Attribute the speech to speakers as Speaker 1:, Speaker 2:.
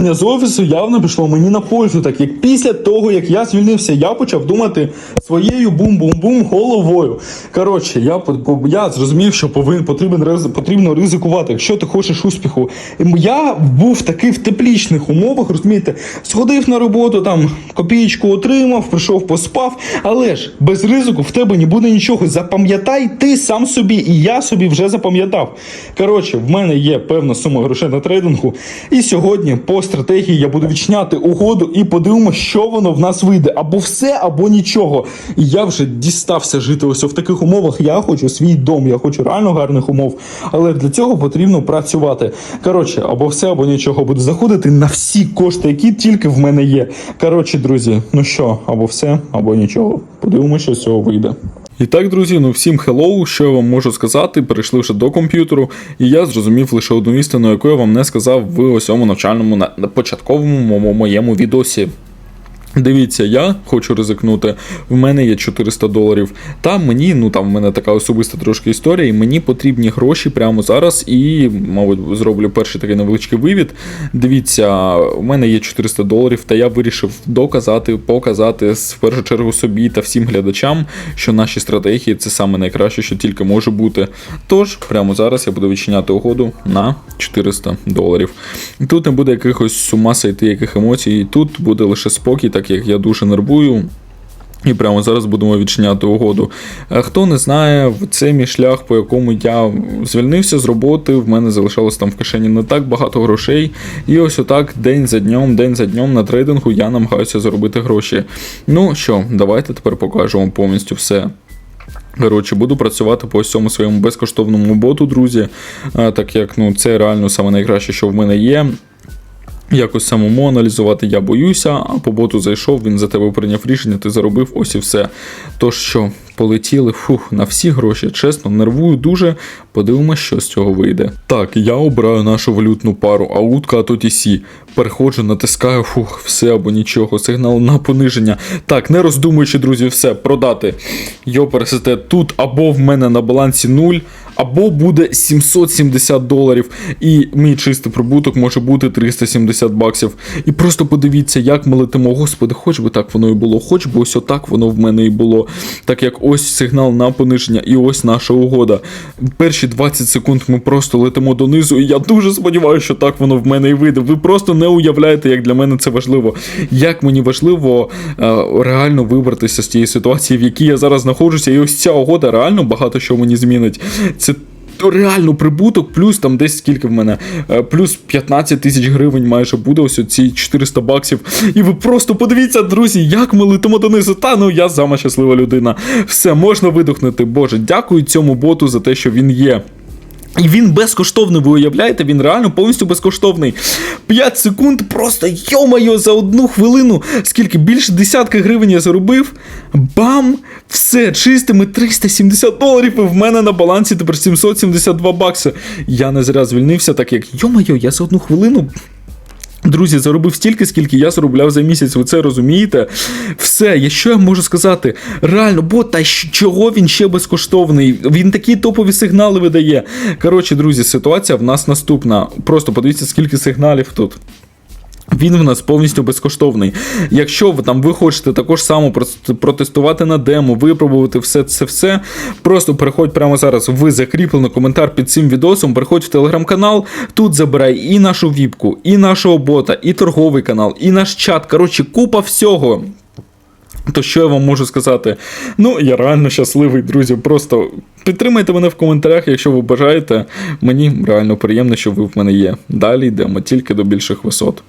Speaker 1: з офісу явно пішло мені на пользу, так як після того, як я звільнився, я почав думати своєю бум-бум-бум головою. Коротше, я, я зрозумів, що повинен потрібен потрібно ризикувати. Якщо ти хочеш успіху, я був такий в теплічних умовах, розумієте, сходив на роботу, там копієчку отримав, прийшов, поспав. Але ж без ризику в тебе не буде нічого. Запам'ятай ти сам собі, і я собі вже запам'ятав. Коротше, в мене є певна сума грошей на трейдингу. І сьогодні по стратегії я буду відчиняти угоду і подивимося, що воно в нас вийде. Або все, або нічого. І я вже дістався жити ось в таких умовах. Я хочу свій дом, я хочу реально гарних умов. Але для цього потрібно працювати. Коротше, або все, або нічого. Буду заходити на всі кошти, які тільки в мене є. Коротше, друзі, ну що, або все, або нічого. Подивимося, що з цього вийде. І так, друзі, ну всім хеллоу, що я вам можу сказати, перейшли вже до комп'ютеру, і я зрозумів лише одну істину, яку я вам не сказав в ось цьому навчальному на початковому моєму відосі. Дивіться, я хочу ризикнути. В мене є 400 доларів. Та мені, ну там в мене така особиста трошки історія, і мені потрібні гроші прямо зараз. І, мабуть, зроблю перший такий невеличкий вивід. Дивіться, у мене є 400 доларів, та я вирішив доказати, показати в першу чергу собі та всім глядачам, що наші стратегії це саме найкраще, що тільки може бути. Тож, прямо зараз я буду відчиняти угоду на 400 доларів. Тут не буде якихось сумаса йти, яких емоцій. Тут буде лише спокій, так як я дуже нервую. І прямо зараз будемо відчиняти угоду. Е, Хто не знає, це мій шлях, по якому я звільнився з роботи. В мене залишалось там в кишені не так багато грошей. І ось отак день за днем, день за днем на трейдингу я намагаюся заробити гроші. Ну що, давайте тепер покажемо повністю все. Коротше, буду працювати по цьому своєму безкоштовному боту, друзі. Е, Так як ну, це реально саме найкраще, що в мене є. Якось самому аналізувати я боюся, а по боту зайшов, він за тебе прийняв рішення, ти заробив ось і все. Тож що, полетіли фух, на всі гроші, чесно, нервую дуже. Подивимось, що з цього вийде. Так, я обираю нашу валютну пару, а то TC. Переходжу, натискаю, фух, все або нічого, сигнал на пониження. Так, не роздумуючи, друзі, все, продати. Йо, пересете тут або в мене на балансі 0, або буде 770 доларів, і мій чистий прибуток може бути 370 баксів. І просто подивіться, як ми летимо. Господи, хоч би так воно і було, хоч би ось отак воно в мене і було. Так як ось сигнал на пониження, і ось наша угода. Перші 20 секунд ми просто летимо донизу, і я дуже сподіваюся, що так воно в мене і вийде. Ви просто не уявляєте, як для мене це важливо. Як мені важливо е, реально вибратися з тієї ситуації, в якій я зараз знаходжуся, і ось ця угода реально багато що мені змінить. Це реально прибуток, плюс там десь скільки в мене, е, плюс 15 тисяч гривень майже буде ось ці 400 баксів. І ви просто подивіться, друзі, як ми летимо донизу. Та ну я сама щаслива людина. Все, можна видохнути. Боже, дякую цьому боту за те, що він є. І він безкоштовний, ви уявляєте, він реально повністю безкоштовний. 5 секунд, просто йомайо, за одну хвилину, скільки більше десятка гривень я заробив. Бам! Все, чистими 370 доларів, і в мене на балансі тепер 772 бакси. Я не зря звільнився, так як йомайо, я за одну хвилину Друзі, заробив стільки, скільки я заробляв за місяць, ви це розумієте? Все, я що я можу сказати? Реально, бо та чого він ще безкоштовний? Він такі топові сигнали видає. Коротше, друзі, ситуація в нас наступна. Просто подивіться, скільки сигналів тут. Він в нас повністю безкоштовний. Якщо ви там ви хочете також само протестувати на демо, випробувати все це все, просто переходь прямо зараз в закріплений коментар під цим відосом, переходь в телеграм-канал, тут забирай і нашу віпку, і нашого бота, і торговий канал, і наш чат. Коротше, купа всього. То що я вам можу сказати? Ну, я реально щасливий, друзі. Просто підтримайте мене в коментарях, якщо ви бажаєте. Мені реально приємно, що ви в мене є. Далі йдемо тільки до більших висот.